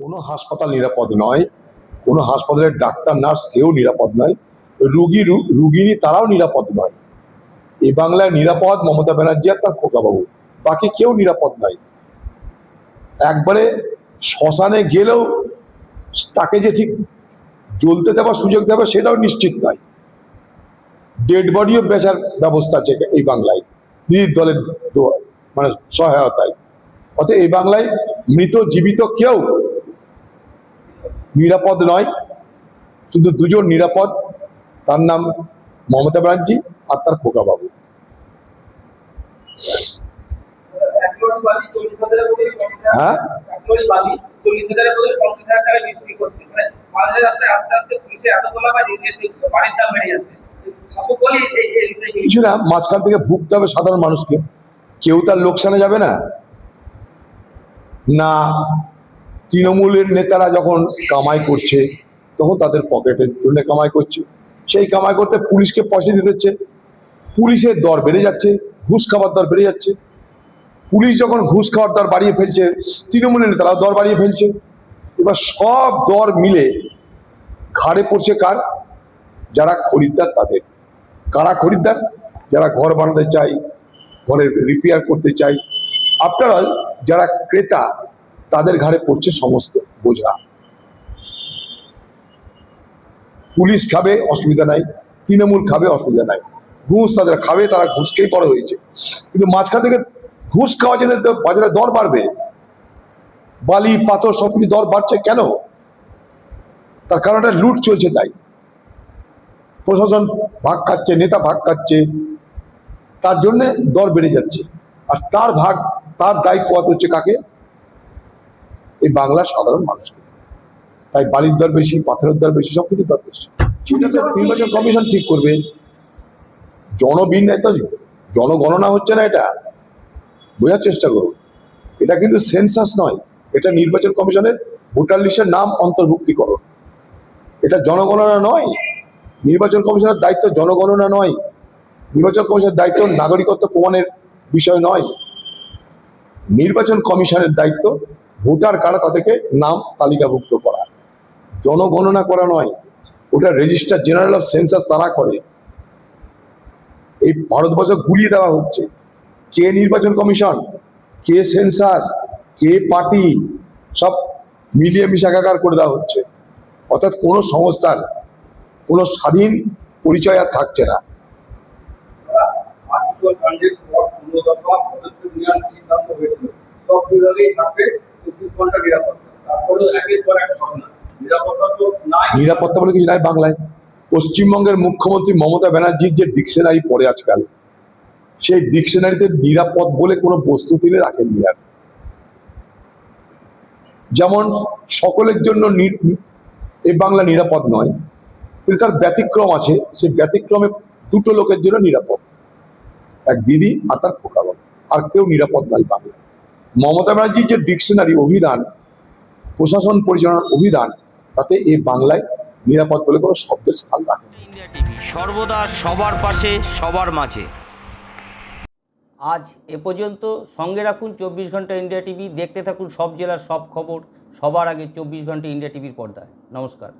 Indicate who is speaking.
Speaker 1: কোনো হাসপাতাল নিরাপদ নয়, কোনো হাসপাতালের ডাক্তার, নার্স কেউ নিরাপদ নয়, রুগী রুগিনী তারাও নিরাপদ নয়। এই বাংলায় নিরাপদ মমতা ব্যানার্জি আর তার খোকাবাবু, বাকি কেউ নিরাপদ নয়। একবারে শ্মশানে গেলেও তাকে যে ঠিক জ্বলতে দেওয়ার সুযোগ দেবে সেটাও নিশ্চিত নয়। ডেড বডিও বেচার ব্যবস্থা আছে এই বাংলায় দিদির দলের মানে সহায়তায়। অতএব এই বাংলায় মৃত জীবিত কেউ নিরাপদ নয়। শুধু দুজন নিরাপদ, তার নাম মমতা ব্যানার্জি আর তার খোকাবাবু। হ্যাঁ? কিছু না, মাঝখান থেকে ভুগতে হবে সাধারণ মানুষকে। কেউ তার লোকসানে যাবে না। না তৃণমূলের নেতারা যখন কামাই করছে, তখন তাদের পকেটের জন্য কামাই করছে। সেই কামাই করতে পুলিশকে পয়সা দিতে হচ্ছে পুলিশের দর বেড়ে যাচ্ছে, ঘুষ খাবার দর বেড়ে যাচ্ছে। পুলিশ যখন ঘুষ খাওয়ার দর বাড়িয়ে ফেলছে, তৃণমূলের নেতারাও দর বাড়িয়ে ফেলছে। এবার সব দর মিলে ঘাড়ে পড়ছে কার? যারা খরিদ্দার তাদের। কারা খরিদ্দার? যারা ঘর বানাতে চাই ঘরের রিপেয়ার করতে চাই অল যারা ক্রেতা তাদের ঘাড়ে পড়ছে সমস্ত বোঝা। পুলিশ খাবে, অসুবিধা নাই। তৃণমূল খাবে, অসুবিধা নাই। ঘুষ তাদের খাবে, তারা ঘুষকেই বড় হয়েছে কিন্তু মাঝখান থেকে ঘুষ খাওয়ার জন্য বাজারে দর বাড়বে। বালি, পাথর সব কিছু দর বাড়ছে কেন? তার কারণটা লুট চলছে তাই। প্রশাসন ভাগ খাচ্ছে, নেতা ভাগ খাচ্ছে। তার জন্যে দর বেড়ে যাচ্ছে। আর তার ভাগ, তার দায়িত্ব হচ্ছে কাকে? এই বাংলার সাধারণ মানুষকে তাই বালির দর বেশি, পাথরের দর বেশি সব কিছু দর বেশি। সেটা তো নির্বাচন কমিশন ঠিক করবে। জনবিন্যাস তো জনগণনা হচ্ছে না এটা। বোঝার চেষ্টা করুন। এটা কিন্তু সেন্সাস নয়। এটা নির্বাচন কমিশনের ভোটার লিস্টের নাম অন্তর্ভুক্তিকরণ। এটা জনগণনা নয়। নির্বাচন কমিশনের দায়িত্ব জনগণনা নয়। নির্বাচন কমিশনের দায়িত্ব নাগরিকত্ব প্রমাণের বিষয় নয়। নির্বাচন কমিশনের দায়িত্ব ভোটার কারা তাদেরকে নাম তালিকাভুক্ত করা। জনগণনা করা নয়, ওটা রেজিস্টার জেনারেল অফ সেন্সাস তারা করে। এই ভারতবর্ষ গুলিয়ে দেওয়া হচ্ছে। কে নির্বাচন কমিশন, কে সেন্সাস কে পার্টি, সব মিলিয়ে মিশাকাকার করে দেওয়া হচ্ছে। অর্থাৎ কোনো সংস্থার কোনো স্বাধীন পরিচয় আর থাকছে না।
Speaker 2: সব বিভাগেই নিরাপত্তা।
Speaker 1: বলে। কিছু নাই বাংলায়। পশ্চিমবঙ্গের মুখ্যমন্ত্রী মমতা ব্যানার্জির যে ডিকশনারি পড়ে আজকাল, সেই ডিকশনারিতে নিরাপদ বলে কোনো বস্তু তিনি রাখেননি আর। যেমন সকলের জন্য এ বাংলা নিরাপদ নয়, কিন্তু তার ব্যতিক্রম আছে। সেই ব্যতিক্রমে দুটো লোকের জন্য নিরাপদ। এক দিদি আর তার খোকাবাবু আর কেউ নিরাপদ নয় বাংলা মমতা ব্যানার্জির যে ডিকশনারি অভিধান প্রশাসন পরিচালনার অভিধান তাতে এই বাংলায় নিরাপদ বলে কোনো শব্দের স্থান রাখে
Speaker 3: ইন্ডিয়া টিভি সর্বদা সবার পাশে সবার মাঝে। আজ এ পর্যন্ত সঙ্গে রাখুন চব্বিশ ঘণ্টা ইন্ডিয়া টিভি দেখতে থাকুন সব জেলার সব খবর সবার আগে চব্বিশ ঘণ্টা ইন্ডিয়া টিভির পর্দায়। নমস্কার।